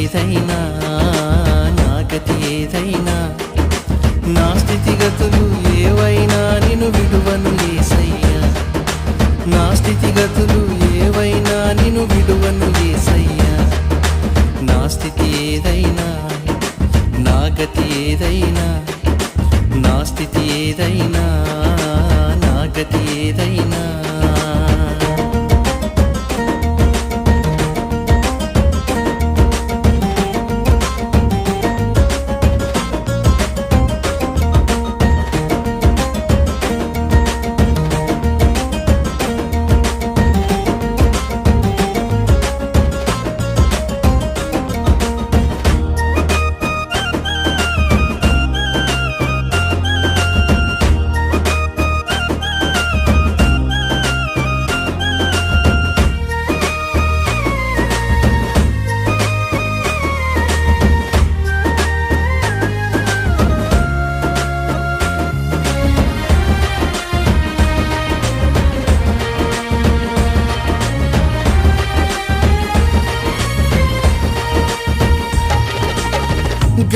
ఏదైనా నా గతి ఏదైనా నా స్థితిగతులు ఏవైనా నేను విడువను ఏసయ్యా. నా స్థితిగతులు ఏవైనా నేను విడువను ఏసయ్యా. నా స్థితి ఏదైనా నా గతి ఏదైనా నా స్థితి ఏదైనా నా గతి ఏదైనా.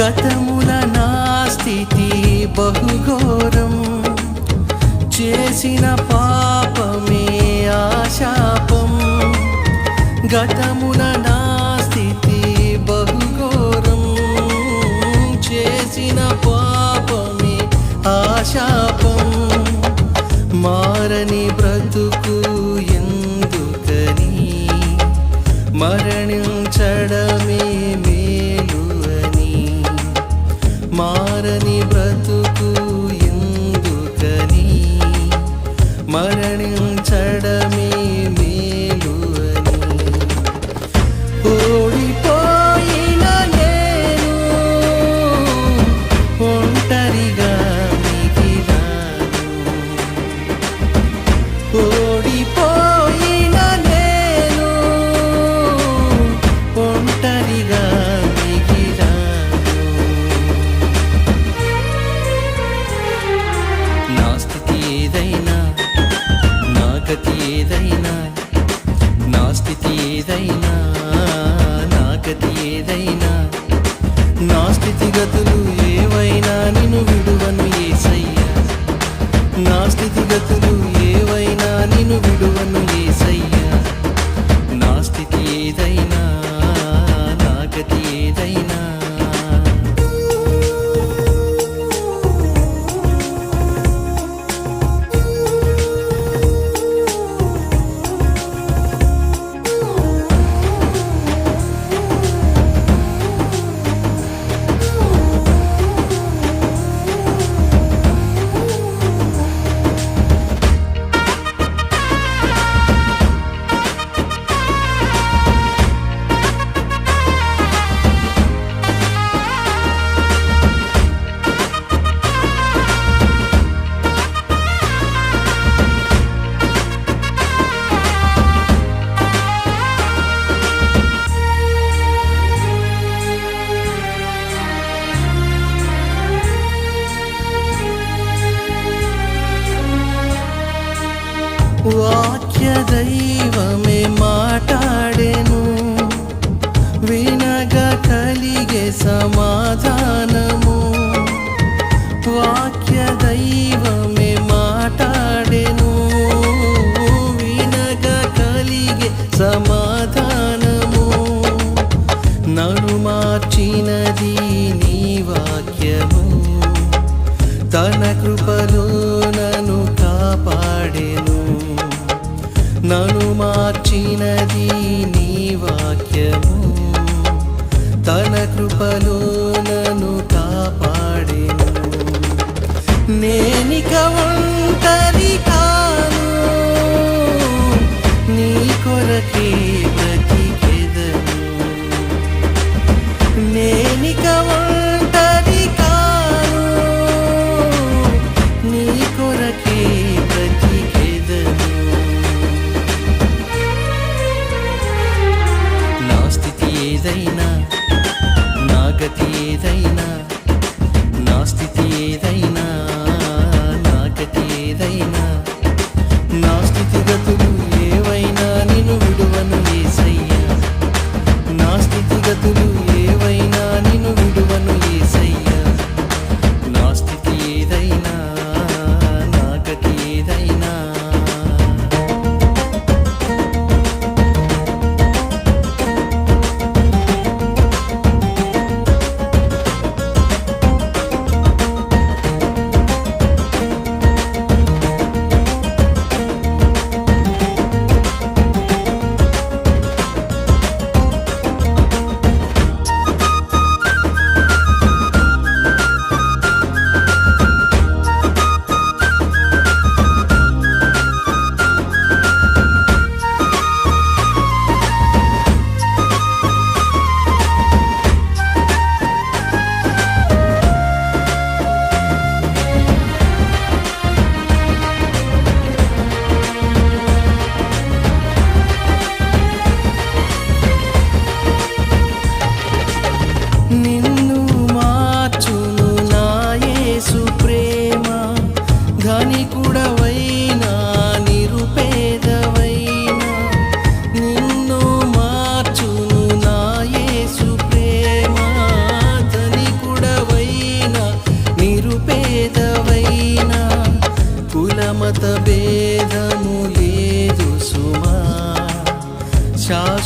గతముల నా స్థితి బహుఘోరం. చేసిన పాపమే ఆశాపం గతమున నా స్థితి బహుఘోరం. చేసిన పాపమే ఆశాపం మారని బ్రతుకు ఎందుకని? మరణించడం మార్చినది నీ వాక్యము. తన కృపలో నన్ను కాపాడెను. నన్ను మార్చినది నీ వాక్యము. తన కృపలో నన్ను ఏమైనా నా స్థితిగతులు ఏవైనా నిన్ను విడువను ఏసయ్యా. నా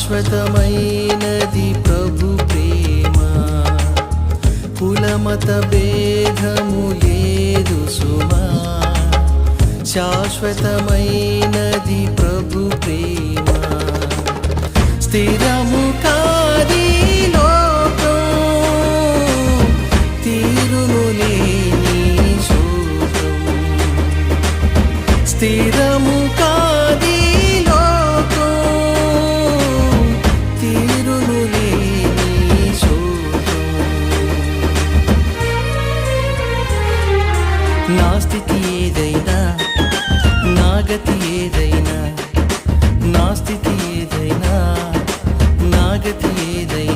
శాశ్వతమైనది ప్రభు ప్రేమ. కులమత భేదము లేదు సుమా. శాశ్వతమైనది ప్రభు ప్రేమ. స్థిరము కాది స్థిరము కా నా స్థితి ఏదైనా నా గతి ఏదైనా